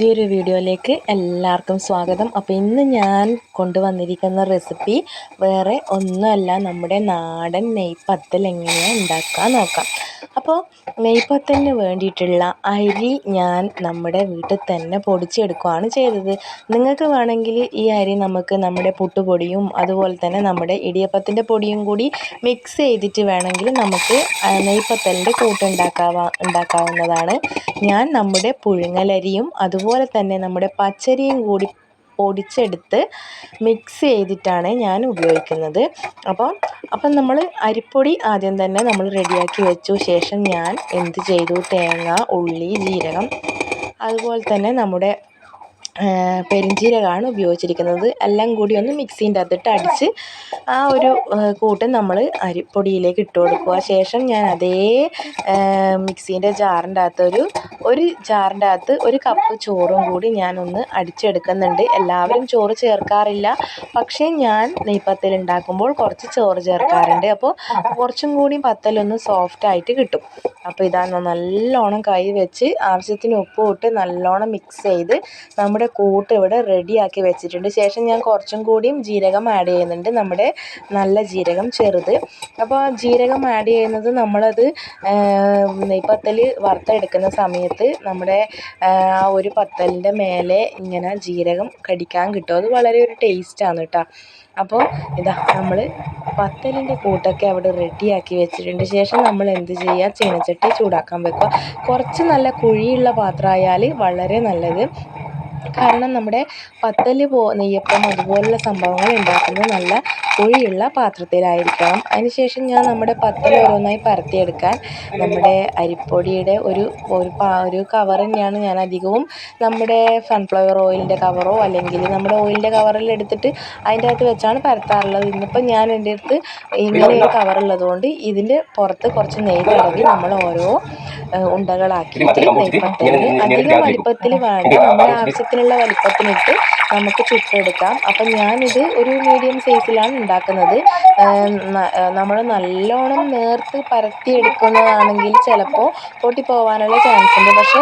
പുതിയൊരു വീഡിയോയിലേക്ക് എല്ലാവർക്കും സ്വാഗതം. അപ്പോൾ ഇന്ന് ഞാൻ കൊണ്ടുവന്നിരിക്കുന്ന റെസിപ്പി വേറെ ഒന്നുമല്ല. നമ്മുടെ നാടൻ നെയ്പ്പത്തൽ എങ്ങനെയാണ് ഉണ്ടാക്കാൻ നോക്കാം. അപ്പോൾ നെയ്പ്പത്തലിന് വേണ്ടിയിട്ടുള്ള അരി ഞാൻ നമ്മുടെ വീട്ടിൽ തന്നെ പൊടിച്ചെടുക്കുകയാണ് ചെയ്തത്. നിങ്ങൾക്ക് വേണമെങ്കിൽ ഈ അരി നമുക്ക് നമ്മുടെ പുട്ടുപൊടിയും അതുപോലെ തന്നെ നമ്മുടെ ഇടിയപ്പത്തിന്റെ പൊടിയും കൂടി മിക്സ് ചെയ്തിട്ട് വേണമെങ്കിൽ നമുക്ക് നെയ്പ്പത്തലിന്റെ കൂട്ടുണ്ടാക്കാവാ ഉണ്ടാക്കാവുന്നതാണ്. ഞാൻ നമ്മുടെ പുഴുങ്ങലരിയും അതുപോലെ തന്നെ നമ്മുടെ പച്ചരിയും കൂടി പൊടിച്ചെടുത്ത് മിക്സ് ചെയ്തിട്ടാണ് ഞാൻ ഉപയോഗിക്കുന്നത്. അപ്പം അപ്പം നമ്മൾ അരിപ്പൊടി ആദ്യം തന്നെ നമ്മൾ റെഡിയാക്കി വെച്ചു. ശേഷം ഞാൻ എന്ത് ചെയ്തു? തേങ്ങ ഉള്ളി ജീരകം അതുപോലെ തന്നെ നമ്മുടെ പെരിഞ്ജീരകമാണ് ഉപയോഗിച്ചിരിക്കുന്നത്. എല്ലാം കൂടി ഒന്ന് മിക്സീന്റെ അകത്തിട്ട് അടിച്ച് ആ ഒരു കൂട്ട് നമ്മൾ അരിപ്പൊടിയിലേക്ക് ഇട്ട് കൊടുക്കുക. ശേഷം ഞാൻ അതേ മിക്സീന്റെ ജാറിന്റെ അകത്ത് ഒരു ഒരു ജാറിന്റെ അകത്ത് ഒരു കപ്പ് ചോറും കൂടി ഞാനൊന്ന് അടിച്ചെടുക്കുന്നുണ്ട്. എല്ലാവരും ചോറ് ചേർക്കാറില്ല. പക്ഷേ ഞാൻ നെയ്പ്പത്തൽ ഉണ്ടാക്കുമ്പോൾ കുറച്ച് ചോറ് ചേർക്കാറുണ്ട്. അപ്പോൾ കുറച്ചും കൂടി പത്തലൊന്ന് സോഫ്റ്റ് ആയിട്ട് കിട്ടും. അപ്പോൾ ഇതാണ് നല്ലോണം കൈ വെച്ച് ആവശ്യത്തിന് ഉപ്പ് ഇട്ട് നല്ലോണം മിക്സ് ചെയ്ത് നമ്മുടെ കൂട്ട് ഇവിടെ റെഡിയാക്കി വെച്ചിട്ടുണ്ട്. ശേഷം ഞാൻ കുറച്ചും കൂടിയും ജീരകം ആഡ് ചെയ്യുന്നുണ്ട്. നമ്മുടെ നല്ല ജീരകം ചെറുത്. അപ്പോൾ ജീരകം ആഡ് ചെയ്യുന്നത് നമ്മളത് നെയ്പത്തൽ വറുത്തെടുക്കുന്ന സമയത്ത് നമ്മുടെ ആ ഒരു പത്തലിന്റെ മേലെ ഇങ്ങനെ ജീരകം കടിക്കാൻ കിട്ടും. അത് വളരെ ഒരു ടേസ്റ്റാണ് കേട്ടോ അപ്പോൾ ഇതാ നമ്മൾ പത്തലിന്റെ കൂട്ടൊക്കെ അവിടെ റെഡിയാക്കി വെച്ചിട്ടുണ്ട്. ശേഷം നമ്മൾ എന്ത് ചെയ്യുക? ചീനച്ചട്ടി ചൂടാക്കാൻ വെക്കുക. കുറച്ച് നല്ല കുഴിയുള്ള പാത്രമായാൽ വളരെ നല്ലത്. കാരണം നമ്മുടെ പത്തൽ പോ നെയ്യപ്പം അതുപോലുള്ള സംഭവങ്ങൾ ഉണ്ടാക്കുന്നത് നല്ല കുഴിയുള്ള പാത്രത്തിലായിരിക്കണം. അതിനുശേഷം ഞാൻ നമ്മുടെ പത്തൽ ഓരോന്നായി പരത്തിയെടുക്കാൻ നമ്മുടെ അരിപ്പൊടിയുടെ ഒരു ഒരു ഒരു കവർ തന്നെയാണ് ഞാൻ അധികവും നമ്മുടെ സൺഫ്ലവർ ഓയിലിന്റെ കവറോ അല്ലെങ്കിൽ നമ്മുടെ ഓയിലിന്റെ കവറിൽ എടുത്തിട്ട് അതിന്റെ അകത്ത് വെച്ചാണ് പരത്താറുള്ളത്. ഇന്നിപ്പം ഞാൻ എന്റെ അടുത്ത് ഇങ്ങനെ ഒരു കവറുള്ളത് കൊണ്ട് ഇതിന്റെ പുറത്ത് കുറച്ച് നെയ്യ് തടവി നമ്മൾ ഓരോ ഉണ്ടകളാക്കിയിട്ട് നെയ്പ്പത്തലിന് അധികം വലിപ്പത്തിൽ വേണ്ട. നമ്മുടെ ആവശ്യത്തിനുള്ള വലിപ്പത്തിനിട്ട് നമുക്ക് ചുട്ടെടുക്കാം അപ്പം ഞാനിത് ഒരു മീഡിയം സൈസിലാണ് ഉണ്ടാക്കുന്നത്. നമ്മൾ നല്ലോണം നേർത്ത് പരത്തിയെടുക്കുന്നതാണെങ്കിൽ ചിലപ്പോൾ പൊട്ടിപ്പോവാനുള്ള ചാൻസ് ഉണ്ട്. പക്ഷേ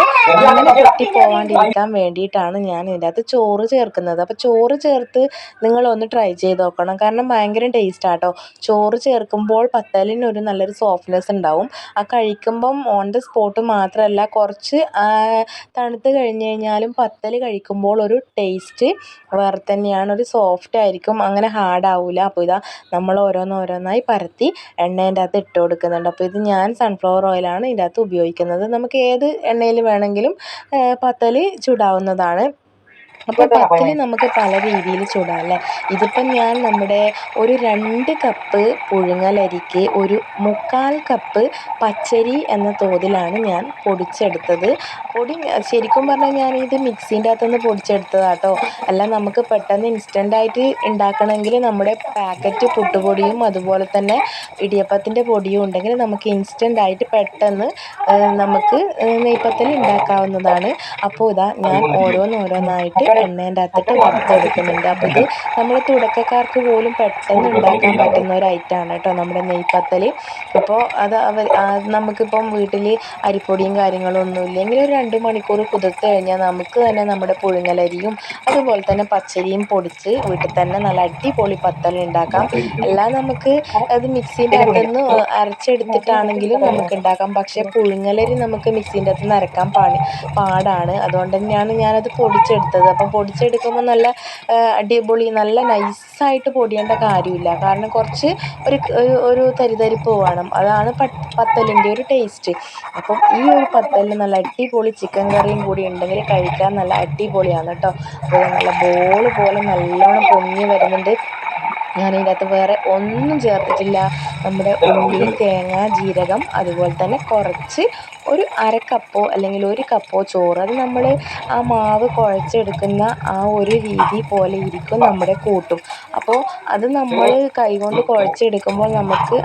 അങ്ങനെ പൊട്ടിപ്പോവാണ്ടിരിക്കാൻ വേണ്ടിയിട്ടാണ് ഞാൻ ഇതിന്റെ അകത്ത് ചോറ് ചേർക്കുന്നത്. അപ്പോൾ ചോറ് ചേർത്ത് നിങ്ങളൊന്ന് ട്രൈ ചെയ്ത് നോക്കണം. കാരണം ഭയങ്കര ടേസ്റ്റ് ആട്ടോ. ചോറ് ചേർക്കുമ്പോൾ പത്തലിന് ഒരു നല്ലൊരു സോഫ്റ്റ്നെസ് ഉണ്ടാവും. ആ കഴിക്കുമ്പം ഓൺ ദ സ്പോട്ട് മാത്രമല്ല കുറച്ച് തണുത്ത് കഴിഞ്ഞ് കഴിഞ്ഞാലും പത്തൽ കഴിക്കുമ്പോൾ ഒരു ടേസ്റ്റ് വേറെ തന്നെയാണ്. ഒരു സോഫ്റ്റ് ആയിരിക്കും അങ്ങനെ ഹാർഡ് ആവില്ല അപ്പോൾ ഇതാ നമ്മൾ ഓരോന്നോരോന്നായി പരത്തി എണ്ണേന്റെ അകത്ത് ഇട്ട് കൊടുക്കുന്നുണ്ട്. അപ്പോൾ ഇത് ഞാൻ സൺഫ്ലവർ ഓയിലാണ് ഇതിന്റെ അകത്ത് ഉപയോഗിക്കുന്നത്. നമുക്ക് ഏത് എണ്ണയിൽ വേണമെങ്കിലും പത്തൽ ചുടാവുന്നതാണ്. അപ്പോൾ പത്തിൽ നമുക്ക് പല രീതിയിൽ ചുടാം അല്ലേ? ഇതിപ്പം ഞാൻ നമ്മുടെ ഒരു രണ്ട് കപ്പ് പുഴുങ്ങലരിക്ക് ഒരു മുക്കാൽ കപ്പ് പച്ചരി എന്ന തോതിലാണ് ഞാൻ പൊടിച്ചെടുത്തത്. പൊടി ശരിക്കും പറഞ്ഞാൽ ഞാൻ ഇത് മിക്സീന്റെ അകത്തുനിന്ന് പൊടിച്ചെടുത്തതാട്ടോ. അല്ല നമുക്ക് പെട്ടെന്ന് ഇൻസ്റ്റന്റായിട്ട് ഉണ്ടാക്കണമെങ്കിൽ നമ്മുടെ പാക്കറ്റ് പുട്ടുപൊടിയും അതുപോലെ തന്നെ ഇടിയപ്പത്തിന്റെ പൊടിയും ഉണ്ടെങ്കിൽ നമുക്ക് ഇൻസ്റ്റന്റായിട്ട് പെട്ടെന്ന് നമുക്ക് നെയ്പ്പത്തിൽ ഉണ്ടാക്കാവുന്നതാണ് അപ്പോൾ ഇതാ ഞാൻ ഓരോന്നോരോന്നായിട്ട് എണ്ണേന്റെ അകത്തിട്ട് വറുത്തെടുക്കുന്നുണ്ട്. അപ്പോൾ ഇത് നമ്മൾ തുടക്കക്കാർക്ക് പോലും പെട്ടെന്ന് ഉണ്ടാക്കാൻ പറ്റുന്ന ഒരു ഐറ്റമാണ് കേട്ടോ നമ്മുടെ നെയ്പ്പത്തൽ അപ്പോൾ അത് അവർ നമുക്കിപ്പം വീട്ടിൽ അരിപ്പൊടിയും കാര്യങ്ങളും ഒന്നും ഇല്ലെങ്കിൽ ഒരു രണ്ട് മണിക്കൂർ കുതിർത്ത് കഴിഞ്ഞാൽ നമുക്ക് തന്നെ നമ്മുടെ പുഴുങ്ങലരിയും അതുപോലെ തന്നെ പച്ചരിയും പൊടിച്ച് വീട്ടിൽ തന്നെ നല്ല അടിപൊളി പത്തൽ ഉണ്ടാക്കാം. എല്ലാം നമുക്ക് അത് മിക്സീന്റെ അകത്തുനിന്ന് അരച്ചെടുത്തിട്ടാണെങ്കിലും നമുക്ക് ഉണ്ടാക്കാം. പക്ഷേ പുഴുങ്ങലരി നമുക്ക് മിക്സീന്റെ അകത്ത് നിന്ന് അരക്കാൻ പാടി പാടാണ്. അതുകൊണ്ട് തന്നെയാണ് ഞാനത് പൊടിച്ചെടുത്തത്. അപ്പം പൊടിച്ചെടുക്കുമ്പോൾ നല്ല അടിപൊളി നല്ല നൈസായിട്ട് പൊടിയേണ്ട കാര്യമില്ല. കാരണം കുറച്ച് ഒരു ഒരു തരിതരിപ്പ് വേണം. അതാണ് പത്തലിന്റെ ഒരു ടേസ്റ്റ് അപ്പം ഈ ഒരു പത്തലിന് നല്ല അടിപൊളി ചിക്കൻ കറിയും കൂടി ഉണ്ടെങ്കിൽ കഴിക്കാൻ നല്ല അടിപൊളിയാണ് കേട്ടോ അപ്പോൾ നല്ല ബോൾ പോലെ നല്ലോണം പൊങ്ങി വരുന്നുണ്ട്. ഞാൻ അകത്ത് വേറെ ഒന്നും ചേർത്തിട്ടില്ല. നമ്മുടെ ഉള്ളി തേങ്ങ ജീരകം അതുപോലെ തന്നെ കുറച്ച് ഒരു അര കപ്പോ അല്ലെങ്കിൽ ഒരു കപ്പോ ചോറ് അത് നമ്മൾ ആ മാവ് കുഴച്ചെടുക്കുന്ന ആ ഒരു രീതി പോലെ ഇരിക്കും നമ്മുടെ കൂട്ടും. അപ്പോൾ അത് നമ്മൾ കൈകൊണ്ട് കുഴച്ചെടുക്കുമ്പോൾ നമുക്ക്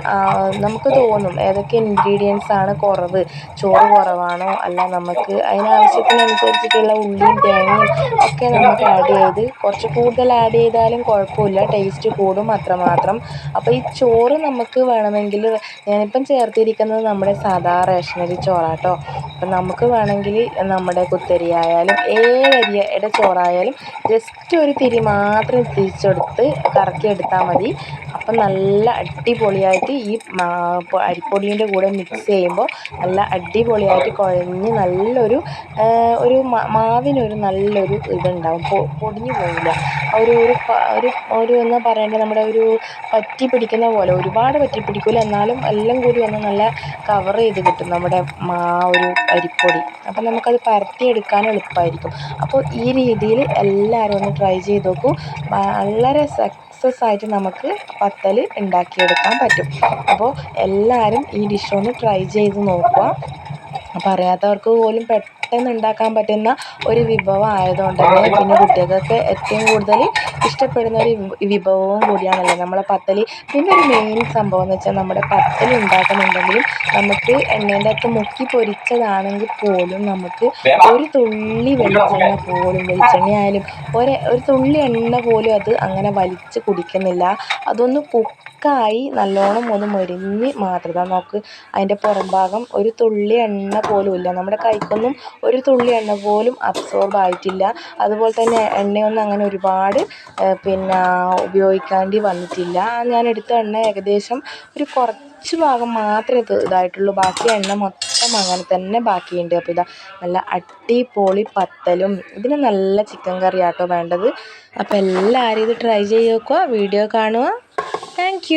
നമുക്ക് തോന്നും ഏതൊക്കെ ഇൻഗ്രീഡിയൻസ് ആണ് കുറവ് ചോറ് കുറവാണോ അല്ല നമുക്ക് അതിനാവശ്യത്തിനനുസരിച്ചിട്ടുള്ള ഉള്ളിയും തേങ്ങയും ഒക്കെ നമുക്ക് ആഡ് ചെയ്ത് കുറച്ച് കൂടുതൽ ആഡ് ചെയ്താലും കുഴപ്പമില്ല ടേസ്റ്റ് കൂടും അത്രമാത്രം. അപ്പോൾ ഈ ചോറ് നമുക്ക് വേണമെങ്കിൽ ഞാനിപ്പം ചേർത്തിരിക്കുന്നത് നമ്മുടെ സാധാ റേഷനരി ചോറാട്ടോ അപ്പം നമുക്ക് വേണമെങ്കിൽ നമ്മുടെ കുത്തരി ആയാലും ഏതരിയുടെ ചോറായാലും ജസ്റ്റ് ഒരു തിരി മാത്രം തിരിച്ചെടുത്ത് കറക്കി എടുത്താൽ മതി. അപ്പം നല്ല അടിപൊളിയായിട്ട് ഈ അരിപ്പൊടീന്റെ കൂടെ മിക്സ് ചെയ്യുമ്പോൾ നല്ല അടിപൊളിയായിട്ട് കുഴഞ്ഞ് നല്ലൊരു ഒരു മാവിനൊരു നല്ലൊരു ഇതുണ്ടാവും. പൊടിഞ്ഞു പോവില്ല. ഒരു ഒരു ഒരു ഒരു എന്ന് പറയേണ്ടത് നമ്മുടെ ഒരു പറ്റി പിടിക്കുന്ന പോലെ. ഒരുപാട് പറ്റി പിടിക്കില്ല എന്നാലും എല്ലാം കൂടി ഒന്ന് നല്ല കവർ ചെയ്ത് കിട്ടും. നമ്മുടെ മാ ഒരു അരിപ്പൊടി. അപ്പം നമുക്കത് പരത്തിയെടുക്കാൻ എളുപ്പമായിരിക്കും അപ്പോൾ ഈ രീതിയിൽ എല്ലാവരും ഒന്ന് ട്രൈ ചെയ്ത് നോക്കൂ. വളരെ സക്സസ് ആയിട്ട് നമുക്ക് പത്തൽ ഉണ്ടാക്കിയെടുക്കാൻ പറ്റും. അപ്പോൾ എല്ലാവരും ഈ ഡിഷ് ഒന്ന് ട്രൈ ചെയ്ത് നോക്കുക. അപ്പോൾ അറിയാത്തവർക്ക് പോലും പെട്ടെന്ന് ഉണ്ടാക്കാൻ പറ്റുന്ന ഒരു വിഭവം ആയതുകൊണ്ട് തന്നെ പിന്നെ കുട്ടികൾക്കൊക്കെ ഏറ്റവും കൂടുതൽ ഇഷ്ടപ്പെടുന്ന ഒരു വിഭവവും കൂടിയാണല്ലോ നമ്മളെ പത്തൽ. പിന്നെ ഒരു മെയിൻ സംഭവം എന്ന് വെച്ചാൽ നമ്മുടെ പത്തൽ ഉണ്ടാക്കുന്നുണ്ടെങ്കിലും നമുക്ക് എണ്ണേന്റെ അകത്ത് മുക്കി പൊരിച്ചതാണെങ്കിൽ പോലും നമുക്ക് ഒരു തുള്ളി വെളിച്ചെണ്ണ പോലും വെളിച്ചെണ്ണ ആയാലും ഒരു ഒരു തുള്ളി എണ്ണ പോലും അത് അങ്ങനെ വലിച്ച് കുടിക്കുന്നില്ല. അതൊന്ന് കുക്കായി നല്ലോണം ഒന്ന് മൊരിഞ്ഞ് മാത്രം. നമുക്ക് അതിന്റെ പുറംഭാഗം ഒരു തുള്ളി എണ്ണ പോലും ഇല്ല. നമ്മുടെ കൈക്കൊന്നും ഒരു തുള്ളി എണ്ണ പോലും അബ്സോർബ് ആയിട്ടില്ല. അതുപോലെ തന്നെ എണ്ണയൊന്നും അങ്ങനെ ഒരുപാട് പിന്നെ ഉപയോഗിക്കേണ്ടി വന്നിട്ടില്ല. ഞാൻ എടുത്ത എണ്ണ ഏകദേശം ഒരു കുറച്ച് ഭാഗം മാത്രമേ ഇതായിട്ടുള്ളൂ. ബാക്കി എണ്ണ മൊത്തം അങ്ങനെ തന്നെ ബാക്കിയുണ്ട്. അപ്പോൾ ഇതാ നല്ല അടിപൊളി പത്തലും. ഇതിന് നല്ല ചിക്കൻ കറി ആട്ടോ വേണ്ടത്. അപ്പോൾ എല്ലാവരും ഇത് ട്രൈ ചെയ്ത് നോക്കുക. വീഡിയോ കാണുക. താങ്ക്